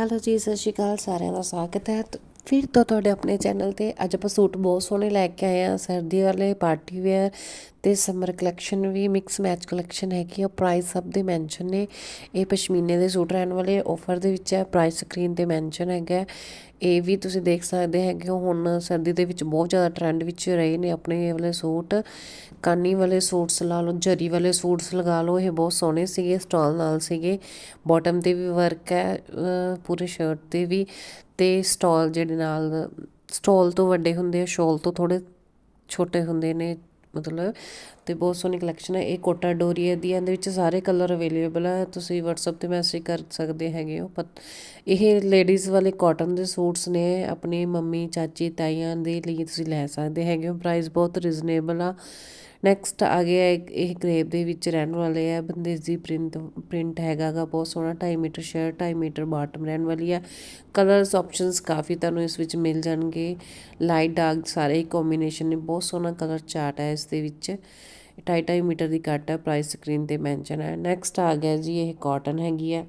Hello ਜੀ, ਸਤਿ ਸ਼੍ਰੀ ਅਕਾਲ ਸਾਰਿਆਂ ਦਾ ਸਵਾਗਤ ਹੈ। ਫਿਰ ਤੋਂ ਤੁਹਾਡੇ ਆਪਣੇ ਚੈਨਲ ਤੇ ਅੱਜ ਆਪਾਂ ਸੂਟ ਬਹੁਤ ਸੋਹਣੇ ਲੈ ਕੇ ਆਏ ਆ ਸਰਦੀ ਵਾਲੇ ਪਾਰਟੀ ਵੇਅਰ ਤੇ ਸਮਰ ਕਲੈਕਸ਼ਨ ਵੀ ਮਿਕਸ ਮੈਚ ਕਲੈਕਸ਼ਨ ਹੈਗੀ ਆ। ਪ੍ਰਾਈਸ ਸਭ ਦੇ ਮੈਂਸ਼ਨ ਨੇ। ਇਹ ਪਸ਼ਮੀਨੇ ਦੇ ਸੂਟ ਰਹਿਣ ਵਾਲੇ ਆਫਰ ਦੇ ਵਿੱਚ ਹੈ। ਪ੍ਰਾਈਸ ਸਕਰੀਨ ਤੇ ਮੈਂਸ਼ਨ ਹੈਗਾ ਇਹ ਵੀ ਤੁਸੀਂ ਦੇਖ ਸਕਦੇ ਹੈਗੇ ਹੋ। ਹੁਣ ਸਰਦੀ ਦੇ ਵਿੱਚ ਬਹੁਤ ਜ਼ਿਆਦਾ ਟ੍ਰੈਂਡ ਵਿੱਚ ਰਹੇ ਨੇ ਆਪਣੇ ਇਹ ਵਾਲੇ ਸੂਟ। ਕਾਨੀ ਵਾਲੇ ਸੂਟਸ ਲਾ ਲਓ, ਜਰੀ ਵਾਲੇ ਸੂਟਸ ਲਗਾ ਲਓ। ਇਹ ਬਹੁਤ ਸੋਹਣੇ ਸੀਗੇ, ਸਟਾਲ ਨਾਲ ਸੀਗੇ। ਬਾਟਮ ਤੇ ਵੀ ਵਰਕ ਹੈ ਪੂਰੇ ਸ਼ਰਟ ਤੇ ਵੀ। ਤੇ ਸਟਾਲ ਜਿਹੜੇ ਨਾਲ, ਸਟਾਲ ਤੋਂ ਵੱਡੇ ਹੁੰਦੇ ਆ, ਸ਼ਾਲ ਤੋਂ ਥੋੜੇ ਛੋਟੇ ਹੁੰਦੇ ਨੇ। ਮਤਲਬ ਅਤੇ ਬਹੁਤ ਸੋਹਣੀ ਕਲੈਕਸ਼ਨ ਹੈ। ਇਹ ਕੋਟਾ ਡੋਰੀਆ ਦੀ ਹੈ, ਇਹਦੇ ਵਿੱਚ ਸਾਰੇ ਕਲਰ ਅਵੇਲੇਬਲ ਹੈ। ਤੁਸੀਂ WhatsApp ਤੇ ਮੈਸੇਜ ਕਰ ਸਕਦੇ ਹੈਗੇ ਹੋ। ਪਤ- ਇਹ ਲੇਡੀਜ਼ ਵਾਲੇ ਕਾਟਨ ਦੇ ਸੂਟਸ ਨੇ। ਆਪਣੀ ਮੰਮੀ ਚਾਚੀ ਤਾਈਆਂ ਦੇ ਲਈ ਤੁਸੀਂ ਲੈ ਸਕਦੇ ਹੈਗੇ ਹੋ। ਪ੍ਰਾਈਸ ਬਹੁਤ ਰੀਜ਼ਨੇਬਲ ਆ। ਨੈਕਸਟ ਆ ਗਿਆ ਇਹ ਗ੍ਰੇਪ ਦੇ ਵਿੱਚ ਰਹਿਣ ਵਾਲੇ ਆ, ਬੰਦੇਜ਼ੀ ਪ੍ਰਿੰਟ ਪ੍ਰਿੰਟ ਹੈਗਾ ਗਾ ਬਹੁਤ ਸੋਹਣਾ 2.5 ਮੀਟਰ ਸ਼ਰਟ 2.5 ਮੀਟਰ ਬਾਟਮ ਰਹਿਣ ਵਾਲੀ ਆ। ਕਲਰਸ ਆਪਸ਼ਨਸ ਕਾਫੀ ਤੁਹਾਨੂੰ ਇਸ ਵਿੱਚ ਮਿਲ ਜਾਣਗੇ। ਲਾਈਟ ਡਾਰਕ ਸਾਰੇ ਹੀ ਕੰਬੀਨੇਸ਼ਨ ਨੇ, ਬਹੁਤ ਸੋਹਣਾ ਕਲਰ ਚਾਰਟ ਹੈ ਇਸ ਦੇ ਵਿੱਚ। 2.5 ਮੀਟਰ ਦੀ ਕੱਟ ਹੈ ਪ੍ਰਾਈਸ ਸਕਰੀਨ ਤੇ ਮੈਂਸ਼ਨ ਹੈ ਨੈਕਸਟ ਆ ਗਿਆ ਜੀ, ਇਹ ਕਾਟਨ ਹੈਗੀ ਹੈ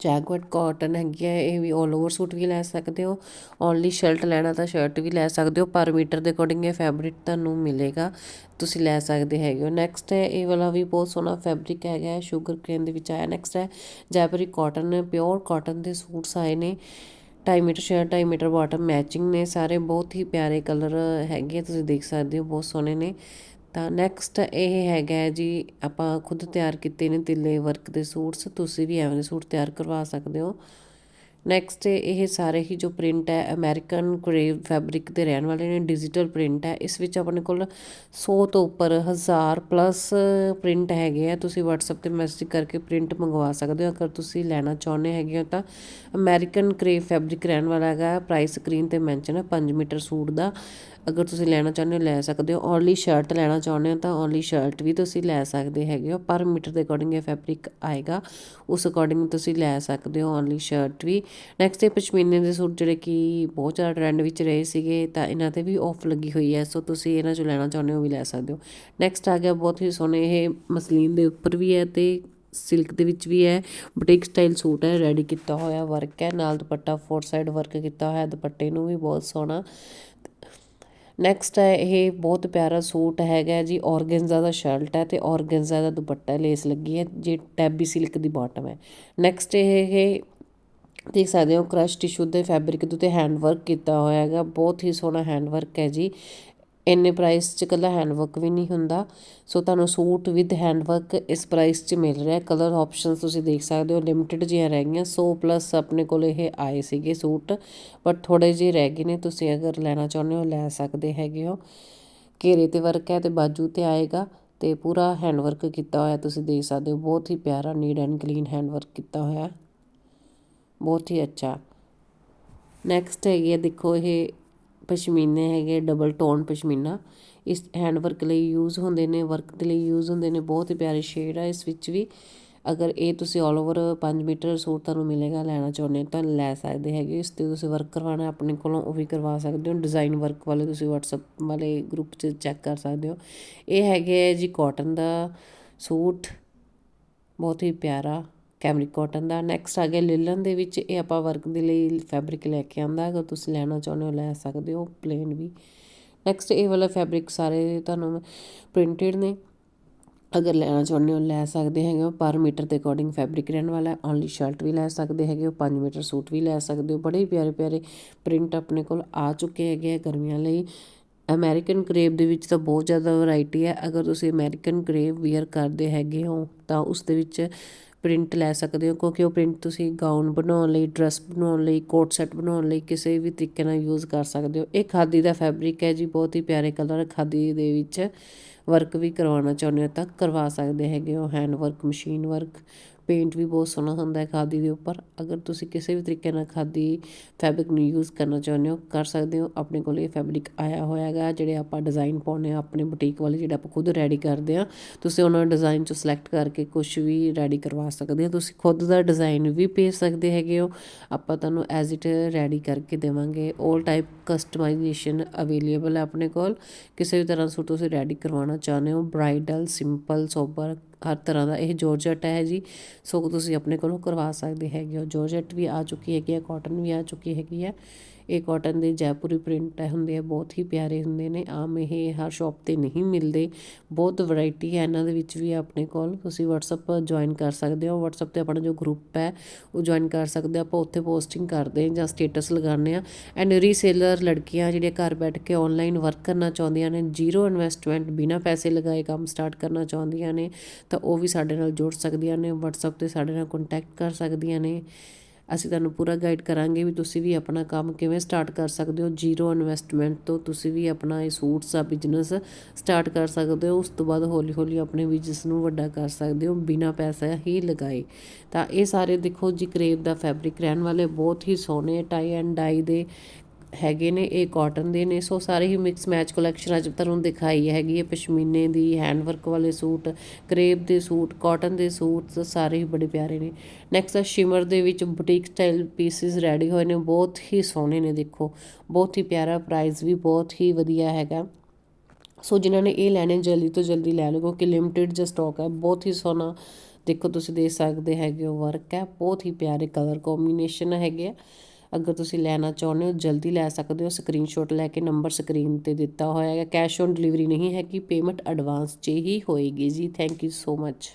ਜੈਗਵਟ ਕਾਟਨ ਹੈਗੀ ਹੈ ਇਹ ਵੀ 올 ਓਵਰ ਸੂਟ ਵੀ ਲੈ ਸਕਦੇ ਹੋ। ਓਨਲੀ ਸ਼ਰਟ ਲੈਣਾ ਤਾਂ ਸ਼ਰਟ ਵੀ ਲੈ ਸਕਦੇ ਹੋ ਪਰ ਮੀਟਰ ਦੇ ਅਕੋਰਡਿੰਗ ਇਹ ਫੈਬਰਿਕ ਤੁਹਾਨੂੰ ਮਿਲੇਗਾ ਤੁਸੀਂ ਲੈ ਸਕਦੇ ਹੈਗੇ ਹੋ। ਨੈਕਸਟ ਹੈ ਇਹ ਵਾਲਾ ਵੀ ਬਹੁਤ ਸੋਹਣਾ ਫੈਬਰਿਕ ਹੈਗਾ ਹੈ ਸ਼ੂਗਰ ਕ੍ਰੇਨ ਦੇ ਵਿੱਚ ਆਇਆ। ਨੈਕਸਟ ਹੈ ਜੈਪਰੀ ਕਾਟਨ ਪਿਓਰ ਕਾਟਨ ਦੇ ਸੂਟਸ ਆਏ ਨੇ। 2.5 metre shirt 2.5 metre bottom matching ਨੇ ਸਾਰੇ ਬਹੁਤ ਹੀ ਪਿਆਰੇ ਕਲਰ ਹੈਗੇ ਆ, ਤੁਸੀਂ ਦੇਖ ਸਕਦੇ ਹੋ ਬਹੁਤ ਸੋਹਣੇ ਨੇ। ਤਾਂ ਨੈਕਸਟ ਇਹ ਹੈਗਾ ਜੀ, ਆਪਾਂ ਖੁਦ ਤਿਆਰ ਕੀਤੇ ਨੇ ਤਿੱਲੇ ਵਰਕ ਦੇ ਸੂਟਸ, ਤੁਸੀਂ ਵੀ ਐਵੇਂ ਦੇ ਸੂਟ ਤਿਆਰ ਕਰਵਾ ਸਕਦੇ ਹੋ। ਨੈਕਸਟ ਇਹ ਸਾਰੇ ਹੀ ਜੋ ਪ੍ਰਿੰਟ ਹੈ ਅਮਰੀਕਨ ਕਰੇਵ ਫੈਬਰਿਕ ਦੇ ਰਹਿਣ ਵਾਲੇ ਨੇ ਡਿਜੀਟਲ ਪ੍ਰਿੰਟ ਹੈ, ਇਸ ਵਿੱਚ ਆਪਣੇ ਕੋਲ 100 ਤੋਂ ਉੱਪਰ ਹਜ਼ਾਰ ਪਲੱਸ ਪ੍ਰਿੰਟ ਹੈਗੇ ਆ, ਤੁਸੀਂ WhatsApp ਤੇ ਮੈਸੇਜ ਕਰਕੇ ਪ੍ਰਿੰਟ ਮੰਗਵਾ ਸਕਦੇ ਹੋ, ਅਗਰ ਤੁਸੀਂ ਲੈਣਾ ਚਾਹੁੰਦੇ ਹੈਗੇ ਹੋ ਤਾਂ। ਅਮਰੀਕਨ ਕਰੇਵ ਫੈਬਰਿਕ ਰਹਿਣ ਵਾਲਾ ਹੈਗਾ ਪ੍ਰਾਈਸ ਸਕਰੀਨ ਤੇ ਮੈਂਸ਼ਨ ਹੈ 5 ਮੀਟਰ ਸੂਟ ਦਾ। ਅਗਰ ਤੁਸੀਂ ਲੈਣਾ ਚਾਹੁੰਦੇ ਹੋ, ਲੈ ਸਕਦੇ ਹੋ। ਓਨਲੀ ਸ਼ਰਟ ਲੈਣਾ ਚਾਹੁੰਦੇ ਹੋ ਤਾਂ ਓਨਲੀ ਸ਼ਰਟ ਵੀ ਤੁਸੀਂ ਲੈ ਸਕਦੇ ਹੈਗੇ ਹੋ। ਪਰ ਮੀਟਰ ਦੇ ਅਕੋਰਡਿੰਗ ਇਹ ਫੈਬਰਿਕ ਆਏਗਾ, ਉਸ ਅਕੋਰਡਿੰਗ ਤੁਸੀਂ ਲੈ ਸਕਦੇ ਹੋ ਓਨਲੀ ਸ਼ਰਟ ਵੀ। ਨੈਕਸਟ ਇਹ ਪਸ਼ਮੀਨੇ ਦੇ ਸੂਟ ਜਿਹੜੇ ਕਿ ਬਹੁਤ ਜ਼ਿਆਦਾ ਟ੍ਰੈਂਡ ਵਿੱਚ ਰਹੇ ਸੀਗੇ, ਤਾਂ ਇਹਨਾਂ ਤੇ ਵੀ ਆਫ ਲੱਗੀ ਹੋਈ ਹੈ। ਸੋ ਤੁਸੀਂ ਇਹਨਾਂ ਚੋਂ ਲੈਣਾ ਚਾਹੁੰਦੇ ਹੋ ਵੀ ਲੈ ਸਕਦੇ ਹੋ। ਨੈਕਸਟ ਆ ਗਿਆ ਬਹੁਤ ਹੀ ਸੋਹਣੇ ਇਹ ਮਸਲੀਨ ਦੇ ਉੱਪਰ ਵੀ ਹੈ ਤੇ ਸਿਲਕ ਦੇ ਵਿੱਚ ਵੀ ਹੈ। ਬੁਟੀਕ ਸਟਾਈਲ ਸੂਟ ਹੈ ਰੈਡੀ ਕੀਤਾ ਹੋਇਆ ਵਰਕ ਹੈ। ਨਾਲ ਦੁਪੱਟਾ ਫੋਰ ਸਾਈਡ ਵਰਕ ਕੀਤਾ ਹੋਇਆ, ਦੁਪੱਟੇ ਨੂੰ ਵੀ ਬਹੁਤ ਸੋਹਣਾ। ਨੈਕਸਟ ਹੈ, ਇਹ ਬਹੁਤ ਪਿਆਰਾ ਸੂਟ ਹੈਗਾ ਜੀ, ਔਰਗੈਂਜ਼ਾ ਦਾ ਸ਼ਰਟ ਹੈ ਤੇ ਔਰਗੈਂਜ਼ਾ ਦਾ ਦੁਪੱਟਾ ਲੇਸ ਲੱਗੀ ਹੈ, ਜੇ ਟੈਬੀ ਸਿਲਕ ਦੀ ਬਾਟਮ ਹੈ। ਨੈਕਸਟ ਇਹ ਇਹ ਦੇਖ ਸਕਦੇ ਹੋ ਕ੍ਰਸ਼ ਟਿਸ਼ੂ ਦੇ ਫੈਬਰਿਕ ਦੇ ਉੱਤੇ ਹੈਂਡ ਵਰਕ ਕੀਤਾ ਹੋਇਆ ਹੈਗਾ, ਬਹੁਤ ਹੀ ਸੋਹਣਾ ਹੈਂਡ ਵਰਕ ਹੈ ਜੀ। ਇੰਨੇ ਪ੍ਰਾਈਸ 'ਚ ਇਕੱਲਾ ਹੈਂਡ ਵਰਕ ਵੀ ਨਹੀਂ ਹੁੰਦਾ। ਸੋ ਤੁਹਾਨੂੰ ਸੂਟ ਵਿਦ ਹੈਂਡ ਵਰਕ ਇਸ ਪ੍ਰਾਈਸ 'ਚ ਮਿਲ ਰਿਹਾ। ਕਲਰ ਆਪਸ਼ਨਸ ਤੁਸੀਂ ਦੇਖ ਸਕਦੇ ਹੋ ਲਿਮਿਟਿਡ ਜਿਹੀਆਂ ਰਹਿ ਗਈਆਂ। 100 ਪਲੱਸ ਆਪਣੇ ਕੋਲ ਇਹ ਆਏ ਸੀਗੇ ਸੂਟ ਬਟ ਥੋੜੇ ਜਿਹੇ ਰਹਿ ਗਏ ਨੇ, ਤੁਸੀਂ ਅਗਰ ਲੈਣਾ ਚਾਹੁੰਦੇ ਹੋ, ਲੈ ਸਕਦੇ ਹੈਗੇ ਹੋ। ਘੇਰੇ ਤੇ ਵਰਕ ਹੈ ਤੇ ਬਾਜੂ ਤੇ ਆਏਗਾ ਤੇ ਪੂਰਾ ਹੈਂਡ ਵਰਕ ਕੀਤਾ ਹੋਇਆ ਤੁਸੀਂ ਦੇਖ ਸਕਦੇ ਹੋ। ਬਹੁਤ ਹੀ ਪਿਆਰਾ neat and clean hand work ਕੀਤਾ ਹੋਇਆ। ਬਹੁਤ ਹੀ ਅੱਛਾ। ਨੈਕਸਟ ਹੈਗੀ ਹੈ, ਦੇਖੋ ਇਹ ਪਸ਼ਮੀਨੇ ਹੈਗੇ ਡਬਲ ਟੋਨ ਪਸ਼ਮੀਨਾ। ਇਸ ਹੈਂਡ ਵਰਕ ਲਈ ਯੂਜ਼ ਹੁੰਦੇ ਨੇ ਵਰਕ ਦੇ ਲਈ ਯੂਜ਼ ਹੁੰਦੇ ਨੇ, ਬਹੁਤ ਹੀ ਪਿਆਰੇ ਸ਼ੇਡ ਆ ਇਸ ਵਿੱਚ ਵੀ। ਅਗਰ ਇਹ ਤੁਸੀਂ ਆਲ ਓਵਰ 5 ਮੀਟਰ ਸੂਟ ਤੁਹਾਨੂੰ ਮਿਲੇਗਾ, ਲੈਣਾ ਚਾਹੁੰਦੇ ਹੋ ਤਾਂ ਲੈ ਸਕਦੇ ਹੈਗੇ ਇਸ ਤੇ ਤੁਸੀਂ ਵਰਕ ਕਰਵਾਉਣਾ ਆਪਣੇ ਕੋਲੋਂ ਉਹ ਵੀ ਕਰਵਾ ਸਕਦੇ ਹੋ। ਡਿਜ਼ਾਈਨ ਵਰਕ ਵਾਲੇ ਤੁਸੀਂ WhatsApp ਵਾਲੇ ਗਰੁੱਪ 'ਚ ਚੈੱਕ ਕਰ ਸਕਦੇ ਹੋ। ਇਹ ਹੈਗੇ ਹੈ ਜੀ ਕਾਟਨ ਦਾ ਸੂਟ, ਬਹੁਤ ਹੀ ਪਿਆਰਾ। ਕੈਮਰਿਕ ਕਾਟਨ ਦਾ ਨੈਕਸਟ ਆ ਗਿਆ ਲਿਲਨ ਦੇ ਵਿੱਚ। ਇਹ ਆਪਾਂ ਵਰਕ ਦੇ ਲਈ ਫੈਬਰਿਕ ਲੈ ਕੇ ਆਂਦਾ ਅਗਰ ਤੁਸੀਂ ਲੈਣਾ ਚਾਹੁੰਦੇ ਹੋ, ਲੈ ਸਕਦੇ ਹੋ ਪਲੇਨ ਵੀ। ਨੈਕਸਟ ਇਹ ਵਾਲਾ ਫੈਬਰਿਕ ਸਾਰੇ ਤੁਹਾਨੂੰ ਪ੍ਰਿੰਟਡ ਨੇ। ਅਗਰ ਲੈਣਾ ਚਾਹੁੰਦੇ ਹੋ, ਲੈ ਸਕਦੇ ਹੈਗੇ ਹੋ। ਪਰ ਮੀਟਰ ਦੇ ਅਕੋਰਡਿੰਗ ਫੈਬਰਿਕ ਰਹਿਣ ਵਾਲਾ ਹੈ। ਓਨਲੀ ਸ਼ਰਟ ਵੀ ਲੈ ਸਕਦੇ ਹੈਗੇ ਹੋ। 5 ਮੀਟਰ ਸੂਟ ਵੀ ਲੈ ਸਕਦੇ ਹੋ। ਬੜੇ ਪਿਆਰੇ ਪਿਆਰੇ ਪ੍ਰਿੰਟ ਆਪਣੇ ਕੋਲ ਆ ਚੁੱਕੇ ਹੈਗੇ ਆ ਗਰਮੀਆਂ ਲਈ। ਅਮਰੀਕਨ ਕਰੇਬ ਦੇ ਵਿੱਚ ਤਾਂ ਬਹੁਤ ਜ਼ਿਆਦਾ ਵੈਰਾਈਟੀ ਹੈ। ਅਗਰ ਤੁਸੀਂ ਅਮਰੀਕਨ ਕਰੇਬ ਵੀਅਰ ਕਰਦੇ ਹੈਗੇ ਹੋ, ਤਾਂ ਉਸ ਦੇ ਵਿੱਚ ਪ੍ਰਿੰਟ ਲੈ ਸਕਦੇ ਹੋ, ਕਿਉਂਕਿ ਉਹ ਪ੍ਰਿੰਟ ਤੁਸੀਂ ਗਾਊਨ ਬਣਾਉਣ ਲਈ ਡਰੈਸ ਬਣਾਉਣ ਲਈ ਕੋਟ ਸੈੱਟ ਬਣਾਉਣ ਲਈ ਕਿਸੇ ਵੀ ਤਰੀਕੇ ਨਾਲ ਯੂਜ਼ ਕਰ ਸਕਦੇ ਹੋ। ਇਹ ਖਾਦੀ ਦਾ ਫੈਬਰਿਕ ਹੈ ਜੀ, ਬਹੁਤ ਹੀ ਪਿਆਰੇ ਕਲਰ ਖਾਦੀ ਦੇ ਵਿੱਚ ਵਰਕ ਵੀ ਕਰਵਾਉਣਾ ਚਾਹੁੰਦੇ ਹੋ ਤਾਂ ਕਰਵਾ ਸਕਦੇ ਹੈਗੇ ਹੋ hand work machine work paint ਵੀ ਬਹੁਤ ਸੋਹਣਾ ਹੁੰਦਾ ਹੈ ਖਾਦੀ ਦੇ ਉੱਪਰ। ਅਗਰ ਤੁਸੀਂ ਕਿਸੇ ਵੀ ਤਰੀਕੇ ਨਾਲ ਖਾਦੀ ਫੈਬਰਿਕ ਨੂੰ ਯੂਜ਼ ਕਰਨਾ ਚਾਹੁੰਦੇ ਹੋ, ਕਰ ਸਕਦੇ ਹੋ। ਆਪਣੇ ਕੋਲ ਇਹ ਫੈਬਰਿਕ ਆਇਆ ਹੋਇਆ ਹੈਗਾ, ਜਿਹੜੇ ਆਪਾਂ ਡਿਜ਼ਾਈਨ ਪਾਉਨੇ ਆ ਆਪਣੇ ਬੁਟੀਕ ਵਾਲੇ ਜਿਹੜੇ ਆਪਾਂ ਖੁਦ ਰੈਡੀ ਕਰਦੇ ਆ ਤੁਸੀਂ ਉਹਨਾਂ ਡਿਜ਼ਾਈਨ ਚੋਂ ਸਿਲੈਕਟ ਕਰਕੇ ਕੁਝ ਵੀ ਰੈਡੀ ਕਰਵਾ ਸਕਦੇ ਹੋ। ਤੁਸੀਂ ਖੁਦ ਦਾ ਡਿਜ਼ਾਈਨ ਵੀ ਭੇਜ ਸਕਦੇ ਹੈਗੇ ਹੋ। ਆਪਾਂ ਤੁਹਾਨੂੰ ਐਜ਼ ਇਟ ਰੈਡੀ ਕਰਕੇ ਦੇਵਾਂਗੇ। 올 ਟਾਈਪ ਕਸਟਮਾਈਜੇਸ਼ਨ ਅਵੇਲੇਬਲ ਹੈ ਆਪਣੇ ਕੋਲ। ਕਿਸੇ ਵੀ ਤਰ੍ਹਾਂ ਸੂਟ ਤੁਸੀਂ ਰੈਡੀ ਕਰਵਾਉਣਾ ਚਾਹੁੰਦੇ ਹੋ। ਬ੍ਰਾਈਡਲ ਸਿੰਪਲ ਸੋਬਰ ਹਰ ਤਰ੍ਹਾਂ ਦਾ ਇਹ ਜੋਰਜਟ ਹੈ ਜੀ। ਸੋ ਤੁਸੀਂ ਆਪਣੇ ਕੋਲੋਂ ਕਰਵਾ ਸਕਦੇ ਹੈਗੇ ਹੋ। ਜੋਰਜਟ ਵੀ ਆ ਚੁੱਕੀ ਹੈਗੀ ਹੈ ਕਾਟਨ ਵੀ ਆ ਚੁੱਕੀ ਹੈਗੀ ਹੈ। ਇਹ ਕਾਟਨ ਦੇ ਜੈਪੁਰੀ ਪ੍ਰਿੰਟ ਹੁੰਦੇ ਆ, ਬਹੁਤ ਹੀ ਪਿਆਰੇ ਹੁੰਦੇ ਨੇ। ਆਮ ਇਹ ਹਰ ਸ਼ਾਪ ਤੇ ਨਹੀਂ ਮਿਲਦੇ। ਬਹੁਤ ਵੈਰਾਈਟੀ ਹੈ ਇਹਨਾਂ ਦੇ ਵਿੱਚ ਵੀ ਆਪਣੇ ਕੋਲ। ਤੁਸੀਂ WhatsApp ਜੁਆਇਨ ਕਰ ਸਕਦੇ ਹੋ। WhatsApp ਤੇ ਆਪਣਾ ਜੋ ਗਰੁੱਪ ਹੈ, ਉਹ ਜੁਆਇਨ ਕਰ ਸਕਦੇ ਹੋ। ਆਪਾਂ ਉੱਥੇ ਪੋਸਟਿੰਗ ਕਰਦੇ ਜਾਂ ਸਟੇਟਸ ਲਗਾਉਂਦੇ ਆ ਐਂਡ ਰੀਸੇਲਰ ਲੜਕੀਆਂ ਜਿਹੜੀਆਂ ਘਰ ਬੈਠ ਕੇ ਆਨਲਾਈਨ ਵਰਕ ਕਰਨਾ ਚਾਹੁੰਦੀਆਂ ਨੇ ਜ਼ੀਰੋ ਇਨਵੈਸਟਮੈਂਟ ਬਿਨਾਂ ਪੈਸੇ ਲਗਾਏ ਕੰਮ ਸਟਾਰਟ ਕਰਨਾ ਚਾਹੁੰਦੀਆਂ ਨੇ, ਤਾਂ ਤਾਂ ਉਹ ਵੀ ਸਾਡੇ ਨਾਲ ਜੁੜ ਸਕਦੀਆਂ ਨੇ ਵਟਸਐਪ ਤੇ ਸਾਡੇ ਨਾਲ ਕੰਟੈਕਟ ਕਰ ਸਕਦੀਆਂ ਨੇ। ਅਸੀਂ ਤੁਹਾਨੂੰ ਪੂਰਾ ਗਾਈਡ ਕਰਾਂਗੇ ਵੀ ਤੁਸੀਂ ਵੀ ਆਪਣਾ ਕੰਮ ਕਿਵੇਂ ਸਟਾਰਟ ਕਰ ਸਕਦੇ ਹੋ। ਜ਼ੀਰੋ ਇਨਵੈਸਟਮੈਂਟ ਤੋਂ ਤੁਸੀਂ ਵੀ ਆਪਣਾ ਇਹ ਸੂਟਸ ਦਾ ਬਿਜ਼ਨਸ ਸਟਾਰਟ ਕਰ ਸਕਦੇ ਹੋ। ਉਸ ਤੋਂ ਬਾਅਦ ਹੌਲੀ ਹੌਲੀ ਆਪਣੇ ਬਿਜ਼ਨਸ ਨੂੰ ਵੱਡਾ ਕਰ ਸਕਦੇ ਹੋ, ਬਿਨਾਂ ਪੈਸਾ ਹੀ ਲਗਾਏ। ਤਾਂ ਇਹ ਸਾਰੇ ਦੇਖੋ ਜੀ ਕਰੇਪ ਦਾ ਫੈਬਰਿਕ ਰਹਿਣ ਵਾਲੇ ਬਹੁਤ ਹੀ ਸੋਹਣੇ ਟਾਈ ਐਂਡ ਡਾਈ ਦੇ ਹੈਗੇ ਨੇ, ਇਹ ਕਾਟਨ ਦੇ ਨੇ, ਸੋ ਸਾਰੇ ਹੀ ਮਿਕਸ ਮੈਚ ਕਲੈਕਸ਼ਨ ਅੱਜ ਤੁਹਾਨੂੰ ਦਿਖਾਈ ਹੈਗੀ ਹੈ, ਪਸ਼ਮੀਨੇ ਦੀ ਹੈਂਡ ਵਰਕ ਵਾਲੇ ਸੂਟ ਕਰੇਪ ਦੇ ਸੂਟ ਕਾਟਨ ਦੇ ਸੂਟ ਸਾਰੇ ਹੀ ਬੜੇ ਪਿਆਰੇ ਨੇ। ਨੈਕਸਟ ਆ ਸ਼ਿਮਰ ਦੇ ਵਿੱਚ ਬੁਟੀਕ ਸਟਾਈਲ ਪੀਸਿਸ ਰੈਡੀ ਹੋਏ ਨੇ, ਬਹੁਤ ਹੀ ਸੋਹਣੇ ਨੇ, ਦੇਖੋ। ਬਹੁਤ ਹੀ ਪਿਆਰਾ ਪ੍ਰਾਈਸ ਵੀ ਬਹੁਤ ਹੀ ਵਧੀਆ ਹੈਗਾ। ਸੋ ਜਿਨ੍ਹਾਂ ਨੇ ਇਹ ਲੈਣੇ, ਜਲਦੀ ਤੋਂ ਜਲਦੀ ਲੈ ਲਓ ਕਿਉਂਕਿ ਲਿਮਟਿਡ ਜਿਹਾ ਸਟਾਕ ਹੈ, ਬਹੁਤ ਹੀ ਸੋਹਣਾ, ਦੇਖੋ ਤੁਸੀਂ ਦੇਖ ਸਕਦੇ ਹੈਗੇ ਹੋ ਵਰਕ ਹੈ, ਬਹੁਤ ਹੀ ਪਿਆਰੇ ਕਲਰ ਕੰਬੀਨੇਸ਼ਨ ਹੈਗੇ ਆ। ਅਗਰ ਤੁਸੀਂ ਲੈਣਾ ਚਾਹੁੰਦੇ ਹੋ, ਜਲਦੀ ਲੈ ਸਕਦੇ ਹੋ। ਸਕਰੀਨਸ਼ਾਟ ਲੈ ਕੇ ਨੰਬਰ ਸਕਰੀਨ ਤੇ ਦਿੱਤਾ ਹੋਇਆ ਹੈ। ਕੈਸ਼ ਔਨ ਡਿਲੀਵਰੀ ਨਹੀਂ ਹੈ ਕਿ ਪੇਮੈਂਟ ਐਡਵਾਂਸ 'ਚ ਹੀ ਹੋਏਗੀ। ਜੀ ਥੈਂਕ ਯੂ ਸੋ ਮੱਚ